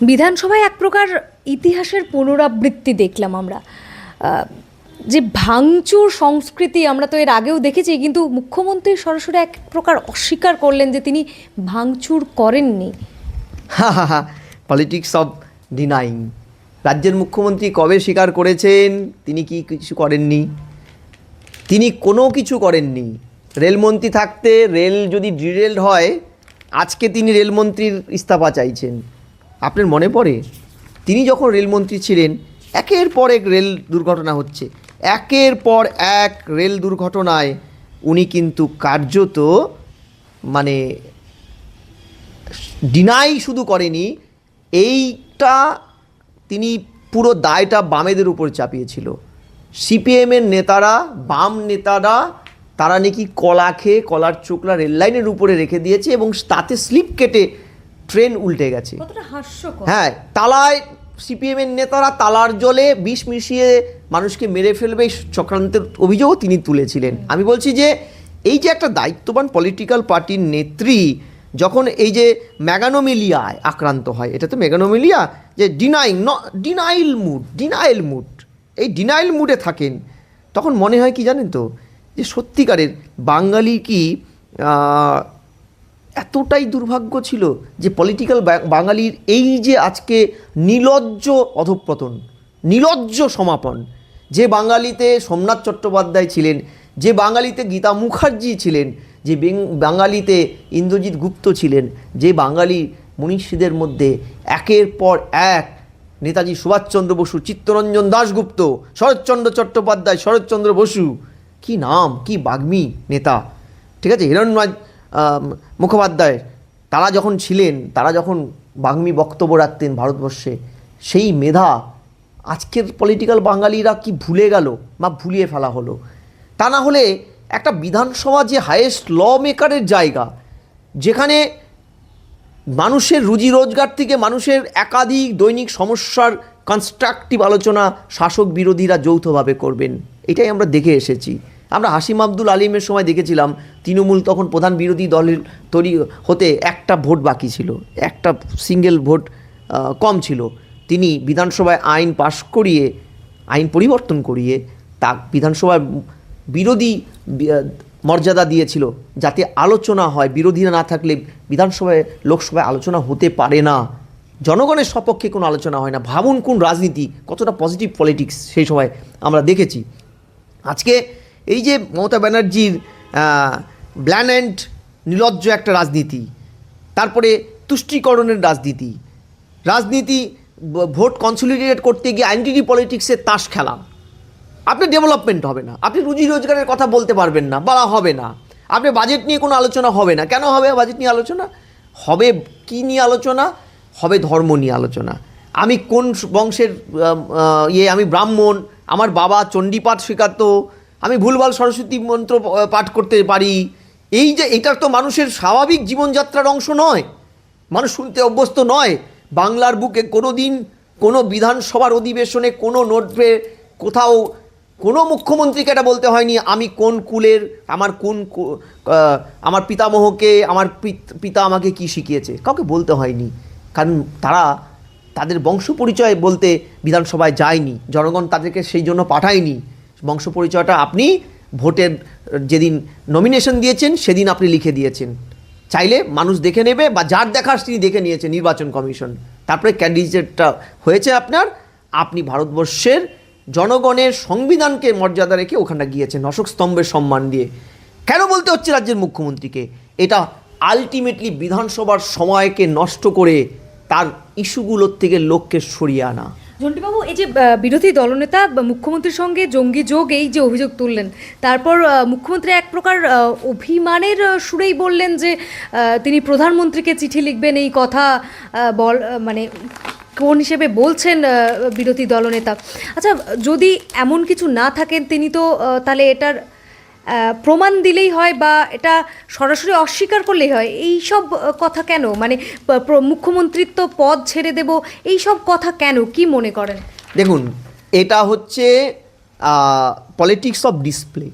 বিধানসভায় এক প্রকার ইতিহাসের পুনরাবৃত্তি দেখলাম আমরা। যে ভাঙচুর সংস্কৃতি আমরা তো এর আগেও দেখেছি, কিন্তু মুখ্যমন্ত্রী সরাসরি এক প্রকার অস্বীকার করলেন যে তিনি ভাঙচুর করেননি। হা হা হা পলিটিক্স অফ ডিনাইং রাজ্যের মুখ্যমন্ত্রী কবে স্বীকার করেছেন, তিনি কি কিছু করেননি? তিনি কোনো কিছু করেননি। রেলমন্ত্রী থাকতে রেল যদি ডিরেলড হয়, আজকে তিনি রেলমন্ত্রীর ইস্তফা চাইছেন। আপনার মনে পড়ে? তিনি যখন রেলমন্ত্রী ছিলেন, একের পর এক রেল দুর্ঘটনা হচ্ছে। একের পর এক রেল দুর্ঘটনায় উনি কিন্তু কার্যত মানে ডিনাই শুধু করেনি, এইটা তিনি পুরো দায়টা বামেদের উপর চাপিয়েছিল। সিপিএমের নেতারা, বাম নেতারা, তারা নাকি কলা খেয়ে, কলার চোখলা রেললাইনের উপরে রেখে দিয়েছে এবং তাতে স্লিপ কেটে ট্রেন উল্টে গেছে। হ্যাঁ তালায় সিপিএমের নেতারা তালার জলে বিষ মিশিয়ে মানুষকে মেরে ফেলবে এই চক্রান্তের অভিযোগও তিনি তুলেছিলেন। আমি বলছি যে এই যে একটা দায়িত্ববান পলিটিক্যাল পার্টির নেত্রী যখন এই যে ম্যাগানোমিলিয়ায় আক্রান্ত হয় এটা তো ম্যাগানোমিলিয়া যে ডিনাইং ন ডিনাইল মুড ডিনাইল মুড এই ডিনাইল মুডে থাকেন তখন মনে হয় কি জানেন তো যে সত্যিকারের বাঙালি কি এতটাই দুর্ভাগ্য ছিল যে পলিটিক্যাল বাঙালির এই যে আজকে নিলজ্জ অধঃপতন নিলজ্জ সমাপন যে বাঙালিতে সোমনাথ চট্টোপাধ্যায় ছিলেন যে বাঙালিতে গীতা মুখার্জি ছিলেন যে বাঙালিতে ইন্দ্রজিৎ গুপ্ত ছিলেন যে বাঙালি মনীষীদের মধ্যে একের পর এক নেতাজি সুভাষচন্দ্র বসু চিত্তরঞ্জন দাশগুপ্ত শরৎচন্দ্র চট্টোপাধ্যায় শরৎচন্দ্র বসু। কি নাম কি বাগ্মী নেতা? ঠিক আছে হিরণ্ময় আম, মুখোপাধ্যায়, তারা যখন ছিলেন, তারা যখন বাগ্মী বক্তব্য রাখতেন ভারতবর্ষে, সেই মেধা আজকের পলিটিক্যাল বাঙালিরা কি ভুলে গেল বা ভুলিয়ে ফেলা হলো? তা না হলে একটা বিধানসভা যে হায়েস্ট ল মেকারের জায়গা, যেখানে মানুষের রুজি রোজগার থেকে মানুষের একাধিক দৈনিক সমস্যার কনস্ট্রাকটিভ আলোচনা শাসক বিরোধীরা যৌথভাবে করবেন, এটাই আমরা দেখে এসেছি। আমরা হাসিম আব্দুল আলিমের সময় দেখেছিলাম, তৃণমূল তখন প্রধান বিরোধী দলের তৈরি হতে একটা ভোট বাকি ছিল, একটা সিঙ্গেল ভোট কম ছিল। তিনি বিধানসভায় আইন পাশ করিয়ে, আইন পরিবর্তন করিয়ে তা বিধানসভায় বিরোধী মর্যাদা দিয়েছিল, যাতে আলোচনা হয়। বিরোধীরা না থাকলে বিধানসভায়, লোকসভায় আলোচনা হতে পারে না। জনগণের সপক্ষে কোনো আলোচনা হয় না। ভাবুন কোন রাজনীতি কতটা পজিটিভ পলিটিক্স সেই সময় আমরা দেখেছি। আজকে এই যে মমতা ব্যানার্জির ব্ল্যান অ্যান্ড নিলজ্জ একটা রাজনীতি, তারপরে তুষ্টিকরণের রাজনীতি রাজনীতি ভোট কনসলিডেট করতে গিয়ে আইডেন্টি পলিটিক্সের তাস খেলা। আপনার ডেভেলপমেন্ট হবে না, আপনি রুজি রোজগারের কথা বলতে পারবেন না, বলা হবে না। আপনি বাজেট নিয়ে কোনো আলোচনা হবে না। কেন হবে বাজেট নিয়ে আলোচনা? হবে কি নিয়ে আলোচনা? হবে ধর্ম নিয়ে আলোচনা। আমি কোন বংশের ইয়ে আমি ব্রাহ্মণ, আমার বাবা চণ্ডীপাঠ শেখাতো আমি ভুলভাল সরস্বতী মন্ত্র পাঠ করতে পারি। এই যে, এটা তো মানুষের স্বাভাবিক জীবনযাত্রার অংশ নয়। মানুষ শুনতে অভ্যস্ত নয়। বাংলার বুকে কোনো দিন কোনো বিধানসভার অধিবেশনে, কোনো নোটে কোথাও কোনো মুখ্যমন্ত্রীকে এটা বলতে হয়নি, আমি কোন কুলের, আমার কোন আমার পিতামহকে, আমার পিত- আমাকে কি শিখিয়েছে? কাউকে বলতে হয়নি। কারণ তারা তাদের বংশ পরিচয় বলতে বিধানসভায় যায়নি। জনগণ তাদেরকে সেই জন্য পাঠায়নি। বংশ পরিচয়টা আপনি ভোটের, যেদিন নমিনেশন দিয়েছেন, সেদিন আপনি লিখে দিয়েছেন। চাইলে মানুষ দেখে নেবে বা যার দেখার তিনি দেখে নিয়েছে নির্বাচন কমিশন। তারপরে ক্যান্ডিডেটটা হয়েছে আপনার, আপনি ভারতবর্ষের জনগণের সংবিধানকে মর্যাদা রেখে ওখানটা গিয়েছেন অশোক স্তম্ভের সম্মান দিয়ে। কেন বলতে হচ্ছে রাজ্যের মুখ্যমন্ত্রীকে? এটা আলটিমেটলি বিধানসভার সময়কে নষ্ট করে তার ইস্যুগুলোর থেকে লোককে সরিয়ে আনা। জন্টিবাবু এই যে বিরোধী দলনেতা মুখ্যমন্ত্রীর সঙ্গে জঙ্গি যোগ, এই যে অভিযোগ তুললেন, তারপর মুখ্যমন্ত্রী এক প্রকার অভিমানের সুরেই বললেন যে তিনি প্রধানমন্ত্রীকে চিঠি লিখবেন, এই কথা বল মানে কোন হিসেবে বলছেন বিরোধী দলনেতা। আচ্ছা যদি এমন কিছু না থাকেন, তিনি তো তাহলে এটার প্রমাণ দিলেই হয় বা এটা সরাসরি অস্বীকার করলেই হয়, এই সব কথা কেন? মানে মুখ্যমন্ত্রিত্ব পদ ছেড়ে দেব, এই সব কথা কেন? কি মনে করেন? দেখুন, এটা হচ্ছে politics of display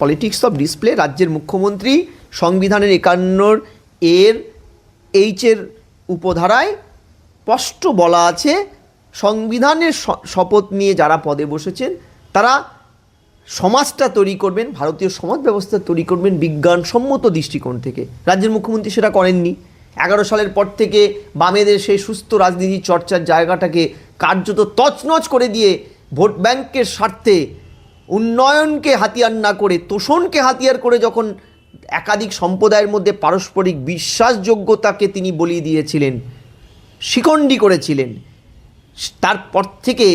politics of display রাজ্যের মুখ্যমন্ত্রী সংবিধানের একান্নর এর এইচের উপধারায় স্পষ্ট বলা আছে, সংবিধানের শপথ নিয়ে যারা পদে বসেছেন, তারা সমাজটা তৈরি করবেন, ভারতীয় সমাজ ব্যবস্থা তৈরি করবেন বিজ্ঞানসম্মত দৃষ্টিকোণ থেকে। রাজ্যের মুখ্যমন্ত্রী সেটা করেননি। এগারো সালের পর থেকে বামেদের সেই সুস্থ রাজনীতি চর্চার জায়গাটাকে কার্যত তছনছ করে দিয়ে ভোট ব্যাংকের স্বার্থে উন্নয়নকে হাতিয়ার না করে, তোষণকে হাতিয়ার করে যখন একাধিক সম্প্রদায়ের মধ্যে পারস্পরিক বিশ্বাসযোগ্যতাকে তিনি বলিয়ে দিয়েছিলেন, শিকণ্ডি করেছিলেন, তারপর থেকে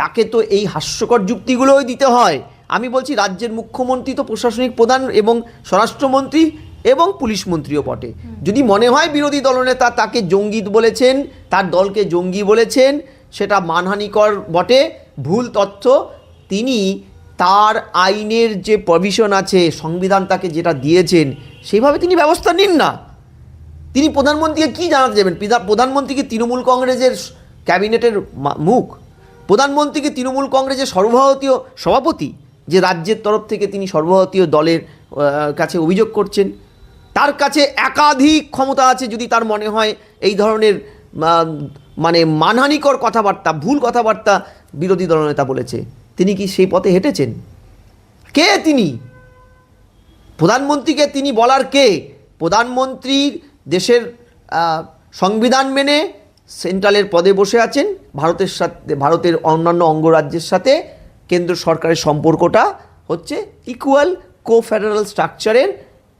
তাকে তো এই হাস্যকর যুক্তিগুলোই দিতে হয়। আমি বলছি রাজ্যের মুখ্যমন্ত্রী তো প্রশাসনিক প্রধান এবং স্বরাষ্ট্রমন্ত্রী এবং পুলিশ মন্ত্রীও বটে। যদি মনে হয় বিরোধী দলনেতা তাকে জঙ্গি বলেছেন, তার দলকে জঙ্গি বলেছেন, সেটা মানহানিকর বটে। ভুল তথ্য, তিনি তার আইনের যে প্রভিশন আছে, সংবিধান তাকে যেটা দিয়েছেন সেইভাবে তিনি ব্যবস্থা নিন না। তিনি প্রধানমন্ত্রীকে কি জানাতে যাবেন? পিতা- প্রধানমন্ত্রী কি তৃণমূল কংগ্রেসের ক্যাবিনেটের মুখ। প্রধানমন্ত্রী কি তৃণমূল কংগ্রেসের সর্বভারতীয় সভাপতি যে রাজ্যের তরফ থেকে তিনি সর্বভারতীয় দলের কাছে অভিযোগ করছেন। তার কাছে একাধিক ক্ষমতা আছে যদি তার মনে হয় এই ধরনের মানে মানহানিকর কথাবার্তা, ভুল কথাবার্তা বিরোধী দলনেতা বলেছে। তিনি কি সেই পথে হেঁটেছেন? কে তিনি? প্রধানমন্ত্রীকে তিনি বলার কে? প্রধানমন্ত্রী দেশের সংবিধান মেনে সেন্ট্রালের পদে বসে আছেন, ভারতের সাথে, ভারতের অন্যান্য অঙ্গরাজ্যের সাথে। কেন্দ্র সরকারের সম্পর্কটা হচ্ছে ইকুয়াল কো ফেডারাল স্ট্রাকচারের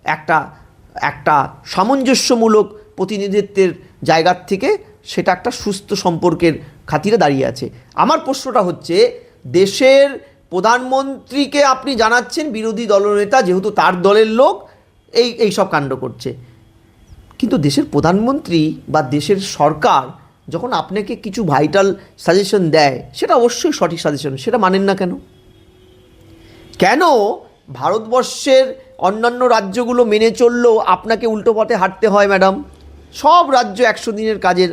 একটা একটা সামঞ্জস্যমূলক প্রতিনিধিত্বের জায়গার থেকে সেটা একটা সুস্থ সম্পর্কের খাতিরে দাঁড়িয়ে আছে। আমার প্রশ্নটা হচ্ছে, দেশের প্রধানমন্ত্রীকে আপনি জানাচ্ছেন বিরোধী দলনেতা, যেহেতু তার দলের লোক, এই এই সব কাণ্ড করছে। কিন্তু দেশের প্রধানমন্ত্রী বা দেশের সরকার যখন আপনাকে কিছু ভাইটাল সাজেশন দেয়, সেটা অবশ্যই সঠিক সাজেশন সেটা মানেন না কেন? কেন ভারতবর্ষের অন্যান্য রাজ্যগুলো মেনে চললেও আপনাকে উল্টো পথে হাঁটতে হয় ম্যাডাম সব রাজ্য একশো দিনের কাজের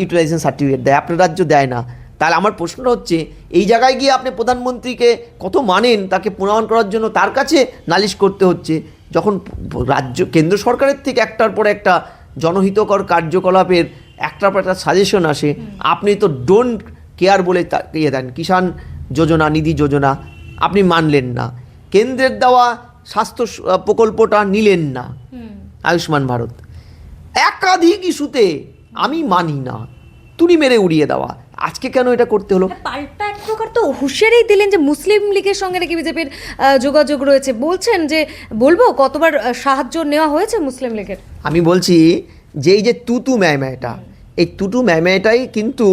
ইউটিলাইজেশন সার্টিফিকেট দেয়, আপনার রাজ্য দেয় না। তাহলে আমার প্রশ্নটা হচ্ছে, এই জায়গায় গিয়ে আপনি প্রধানমন্ত্রীকে কত মানেন, তাকে প্রমাণ করার জন্য তার কাছে নালিশ করতে হচ্ছে? যখন রাজ্য, কেন্দ্র সরকারের থেকে একটার পর একটা জনহিতকর কার্যকলাপের একটার পর একটা সাজেশন আসে আপনি তো ডোন্ট কেয়ার বলে তা- ইয়ে দেন কিষাণ যোজনা নিধি যোজনা আপনি মানলেন না। কেন্দ্রের দেওয়া স্বাস্থ্য প্রকল্পটা নিলেন না। আয়ুষ্মান ভারত। একাধিক ইস্যুতে আমি মানি না। তুনি মেরে উড়িয়ে দেওয়া। আজকে কেন এটা করতে হলো? পাল্টা এক প্রকার তো হুঁশিয়ারি দিলেন যে মুসলিম লীগের সঙ্গে নাকি বিজেপির যোগাযোগ রয়েছে। বলছেন যে বলব কতবার সাহায্য নেওয়া হয়েছে মুসলিম লীগের? আমি বলছি যে এই যে তুতু ম্যায়ম্যায়টা এই তুতু ম্যায়ম্যায়টাই কিন্তু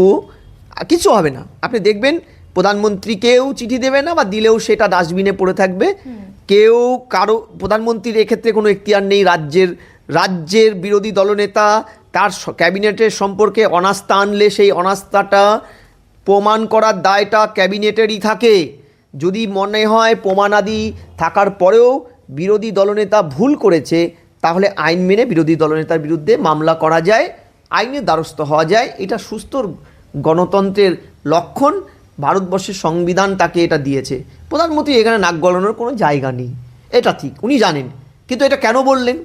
কিছু হবে না। আপনি দেখবেন প্রধানমন্ত্রীকেও চিঠি দেবে না বা দিলেও সেটা ডাস্টবিনে পড়ে থাকবে। কেউ কারও প্রধানমন্ত্রীর এক্ষেত্রে কোনো এখতিয়ার নেই। রাজ্যের রাজ্যের বিরোধী দলনেতা তার ক্যাবিনেটের সম্পর্কে অনাস্থা আনলে সেই অনাস্থাটা প্রমাণ করার দায়টা ক্যাবিনেটেরই থাকে। যদি মনে হয় প্রমাণাদি থাকার পরেও বিরোধী দলনেতা ভুল করেছে তাহলে আইন মেনে বিরোধী দলনেতার বিরুদ্ধে মামলা করা যায়। আইনের দ্বারস্থ হওয়া যায়। এটা সুস্থ গণতন্ত্রের লক্ষণ। ভারতবর্ষের সংবিধান তাকে এটা দিয়েছে। প্রধানমন্ত্রী এখানে নাক গলানোর কোনো জায়গা নেই। এটা ঠিক, উনি জানেন। কিন্তু এটা কেন বললেন?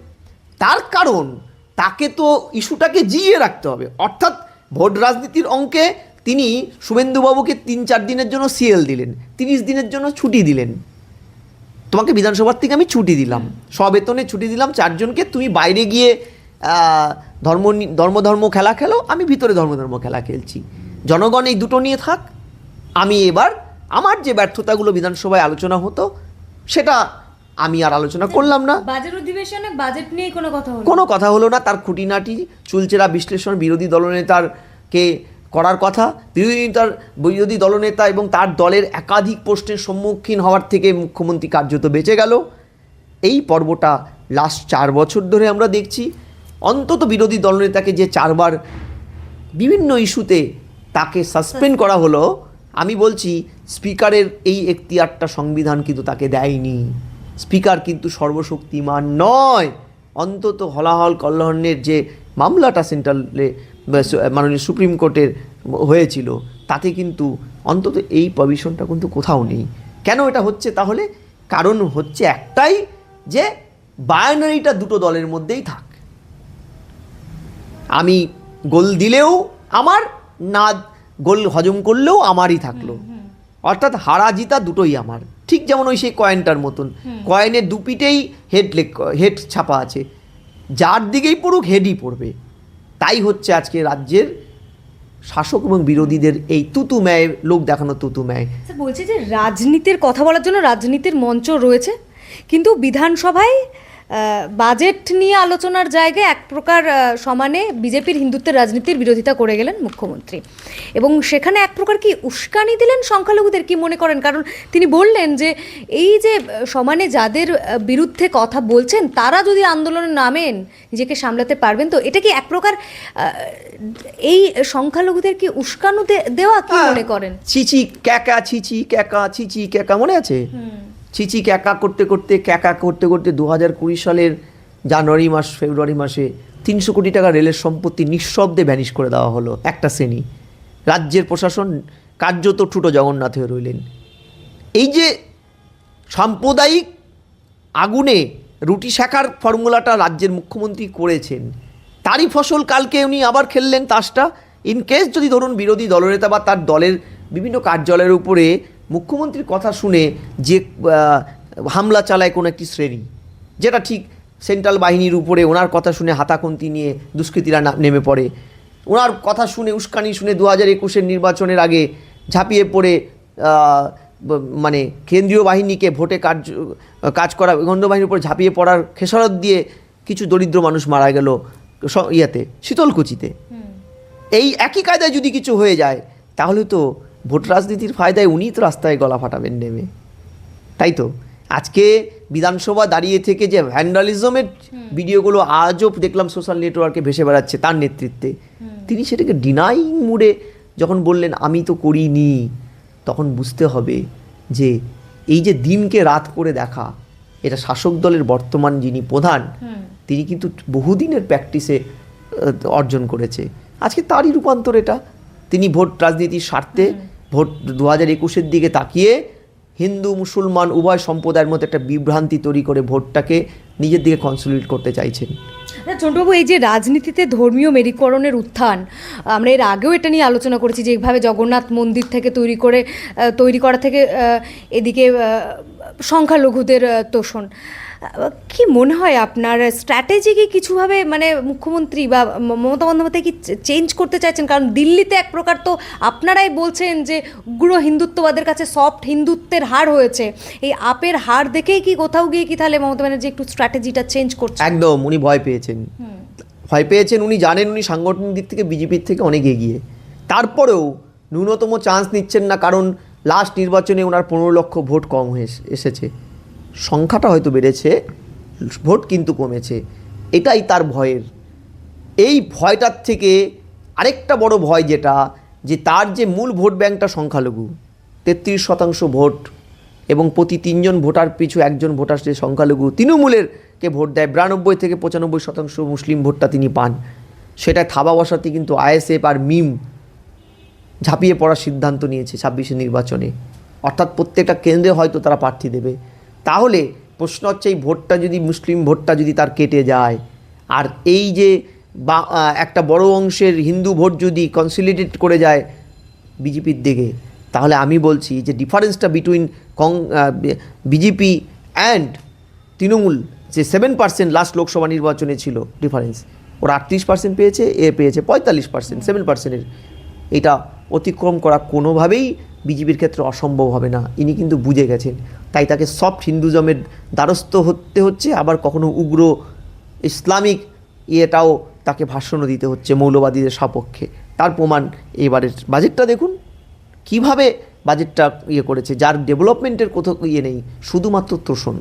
তার কারণ, তাকে তো ইস্যুটাকে জিইয়ে রাখতে হবে। অর্থাৎ ভোট রাজনীতির অঙ্কে তিনি শুভেন্দুবাবুকে তিন চার দিনের জন্য সিএল দিলেন, তিরিশ দিনের জন্য ছুটি দিলেন। তোমাকে বিধানসভার থেকে আমি ছুটি দিলাম। সবেতনে ছুটি দিলাম চারজনকে। তুমি বাইরে গিয়ে ধর্ম ধর্ম ধর্ম খেলা খেলো আমি ভিতরে ধর্ম ধর্ম খেলা খেলছি। জনগণ এই দুটো নিয়ে থাক আমি এবার আমার যে ব্যর্থতাগুলো বিধানসভায় আলোচনা হতো সেটা আমি আর আলোচনা করলাম না। বাজেট অধিবেশনে বাজেট নিয়ে কোনো কথা হলো কোনো কথা হলো না তার খুঁটিনাটি চুলচেরা বিশ্লেষণ বিরোধী দলনেতারকে করার কথা বিরোধী নেতার বিরোধী দলনেতা এবং তার দলের একাধিক প্রশ্নের সম্মুখীন হওয়ার থেকে মুখ্যমন্ত্রী কার্যত বেঁচে গেল। এই পর্বটা লাস্ট চার বছর ধরে আমরা দেখছি। অন্তত বিরোধী দলনেতাকে যে চারবার বিভিন্ন ইস্যুতে তাকে সাসপেন্ড করা হলো, আমি বলছি স্পিকারের এই এখতিয়ারটা সংবিধান কিন্তু তাকে দেয়নি। স্পিকার কিন্তু সর্বশক্তিমান নয়। অন্তত হলাহল কল্যাণের যে মামলাটা সেন্ট্রালে মাননীয় সুপ্রিম কোর্টের হয়েছিল, তাতে কিন্তু অন্তত এই প্রভিশনটা কিন্তু কোথাও নেই। কেন এটা হচ্ছে তাহলে? কারণ হচ্ছে একটাই যে বায়নারিটা দুটো দলের মধ্যেই থাক। আমি গোল দিলেও আমার না গোল হজম করলেও আমারই থাকল। অর্থাৎ হারা জিতা দুটোই আমার। ঠিক যেমন ওই সেই কয়েনটার মতন। কয়েনের দুপিটেই হেড লেখ হেড ছাপা আছে। যার দিকেই পড়ুক হেডই পড়বে। তাই হচ্ছে আজকে রাজ্যের শাসক এবং বিরোধীদের এই তুতু ম্যায় লোক দেখানো তুতু ম্যায়। স্যার বলছি যে রাজনীতির কথা বলার জন্য রাজনীতির মঞ্চ রয়েছে। কিন্তু বিধানসভায় বাজেট নিয়ে আলোচনার জায়গায় এক প্রকার সমানে বিজেপির হিন্দুত্বের রাজনীতির বিরোধিতা করে গেলেন মুখ্যমন্ত্রী। এবং সেখানে এক প্রকার কি উস্কানি দিলেন সংখ্যালঘুদের কি মনে করেন? কারণ তিনি বললেন যে এই যে সমানে যাদের বিরুদ্ধে কথা বলছেন তারা যদি আন্দোলনে নামেন নিজেকে সামলাতে পারবেন তো এটা কি এক প্রকার এই সংখ্যালঘুদের কি উস্কানো দেওয়া কি মনে করেন? চিচি ক্যাকা চিচি ক্যাকা চিচি ক্যাকা মনে আছে? চিচি ক্যাকা করতে করতে, ক্যাকা করতে করতে দু হাজার কুড়ি সালের জানুয়ারি মাস, ফেব্রুয়ারি মাসে তিনশো কোটি টাকা রেলের সম্পত্তি নিঃশব্দে ভ্যানিশ করে দেওয়া হলো একটা শ্রেণি। রাজ্যের প্রশাসন কার্যত ঠুটো জগন্নাথ হয়ে রইলেন। এই যে সাম্প্রদায়িক আগুনে রুটি শাখার ফর্মুলাটা রাজ্যের মুখ্যমন্ত্রী করেছেন, তারই ফসল কালকে উনি আবার খেললেন তাসটা। ইন কেস যদি ধরুন বিরোধী দলনেতা বা তার দলের বিভিন্ন কার্যালয়ের উপরে মুখ্যমন্ত্রীর কথা শুনে যে হামলা চালায় কোনো একটি শ্রেণি যেটা ঠিক সেন্ট্রাল বাহিনীর উপরে ওনার কথা শুনে হাতাখন্তি নিয়ে দুষ্কৃতীরা নেমে পড়ে। ওনার কথা শুনে উস্কানি শুনে দু হাজার একুশের নির্বাচনের আগে ঝাঁপিয়ে পড়ে মানে কেন্দ্রীয় বাহিনীকে ভোটে কার্য কাজ করা গণ্ড বাহিনীর উপর ঝাঁপিয়ে পড়ার খেসারত দিয়ে কিছু দরিদ্র মানুষ মারা গেল ইয়াতে শীতলকুচিতে। এই একই কায়দায় যদি কিছু হয়ে যায় তাহলে তো ভোট রাজনীতির ফায়দায় উনিই তো রাস্তায় গলা ফাটাবেন নেমে। তাই তো? আজকে বিধানসভা দাঁড়িয়ে থেকে যে ভ্যান্ডালিজমের ভিডিওগুলো আজও দেখলাম সোশ্যাল নেটওয়ার্কে ভেসে বেড়াচ্ছে তার নেতৃত্বে। তিনি সেটাকে ডিনাইং মুডে যখন বললেন আমি তো করিনি। তখন বুঝতে হবে যে এই যে দিনকে রাত করে দেখা এটা শাসক দলের বর্তমান যিনি প্রধান তিনি কিন্তু বহুদিনের প্র্যাকটিসে অর্জন করেছে। আজকে তারই রূপান্তর এটা। তিনি ভোট রাজনীতির স্বার্থে ভোট দু হাজার একুশের দিকে তাকিয়ে হিন্দু, মুসলমান উভয় সম্প্রদায়ের মধ্যে একটা বিভ্রান্তি তৈরি করে ভোটটাকে নিজের দিকে কনসলিডেট করতে চাইছেন। চন্দ্রবাবু, এই যে রাজনীতিতে ধর্মীয় মেরিকরণের উত্থান, আমরা এর আগেও এটা নিয়ে আলোচনা করেছি যে, এইভাবে জগন্নাথ মন্দির থেকে তৈরি করে তৈরি করা থেকে এদিকে সংখ্যালঘুদের তোষণ। কি মনে হয় আপনার স্ট্র্যাটেজি কি কিছুভাবে মানে মুখ্যমন্ত্রী বা মমতা বন্দ্যোপাধ্যায় কি চেঞ্জ করতে চাইছেন? কারণ দিল্লিতে এক প্রকার তো আপনারাই বলছেন যে উগ্র হিন্দুত্ববাদের কাছে সফট হিন্দুত্বের হার হয়েছে। এই আপের হার দেখেই কি কোথাও গিয়ে কি তাহলে মমতা ব্যানার্জি একটু স্ট্র্যাটেজিটা চেঞ্জ করছে? একদম উনি ভয় পেয়েছেন। ভয় পেয়েছেন উনি জানেন উনি সাংগঠনিক দিক থেকে বিজেপির থেকে অনেক এগিয়ে। তারপরেও ন্যূনতম চান্স নিচ্ছেন না কারণ লাস্ট নির্বাচনে ওনার পনেরো লক্ষ ভোট কম হয়ে এসেছে। সংখ্যাটা হয়তো বেড়েছে, ভোট কিন্তু কমেছে। এটাই তার ভয়ের। এই ভয়টার থেকে আরেকটা বড় ভয় যেটা, যে তার যে মূল ভোট ব্যাংকটা সংখ্যালঘু, তেত্রিশ শতাংশ ভোট এবং প্রতি তিনজন ভোটার পিছু একজন ভোটার সে সংখ্যালঘু, তৃণমূলের কে ভোট দেয়, বিরানব্বই থেকে পঁচানব্বই শতাংশ মুসলিম ভোটটা তিনি পান। সেটা থাবা বসাতে কিন্তু আইএসএফ আর মিম ঝাঁপিয়ে পড়ার সিদ্ধান্ত নিয়েছে ছাব্বিশে নির্বাচনে। অর্থাৎ প্রত্যেকটা কেন্দ্রে হয়তো তারা প্রার্থী দেবে। তাহলে প্রশ্ন হচ্ছে এই ভোটটা যদি, মুসলিম ভোটটা যদি তার কেটে যায়, আর এই যে বা একটা বড় অংশের হিন্দু ভোট যদি কনসিলিডেট করে যায় বিজেপির দিকে, তাহলে আমি বলছি যে ডিফারেন্সটা between Cong BJP and Trinamool যে সেভেন পার্সেন্ট লাস্ট লোকসভা নির্বাচনে ছিল ডিফারেন্স ওরা আটত্রিশ পার্সেন্ট পেয়েছে, এ পেয়েছে পঁয়তাল্লিশ পার্সেন্ট সেভেন পার্সেন্টের এটা অতিক্রম করা কোনোভাবেই বিজেপির ক্ষেত্রে অসম্ভব হবে না। ইনি কিন্তু বুঝে গেছেন। তাই তাকে সফট হিন্দুজমের দ্বারস্থ হতে হচ্ছে, আবার কখনো উগ্র ইসলামিক ইয়েটাও তাকে ভাষণও দিতে হচ্ছে মৌলবাদীদের সপক্ষে। তার প্রমাণ এবারের বাজেটটা দেখুন। কীভাবে বাজেটটা ইয়ে করেছে, যার ডেভেলপমেন্টের কোথাও ইয়ে নেই, শুধুমাত্র তোষণ।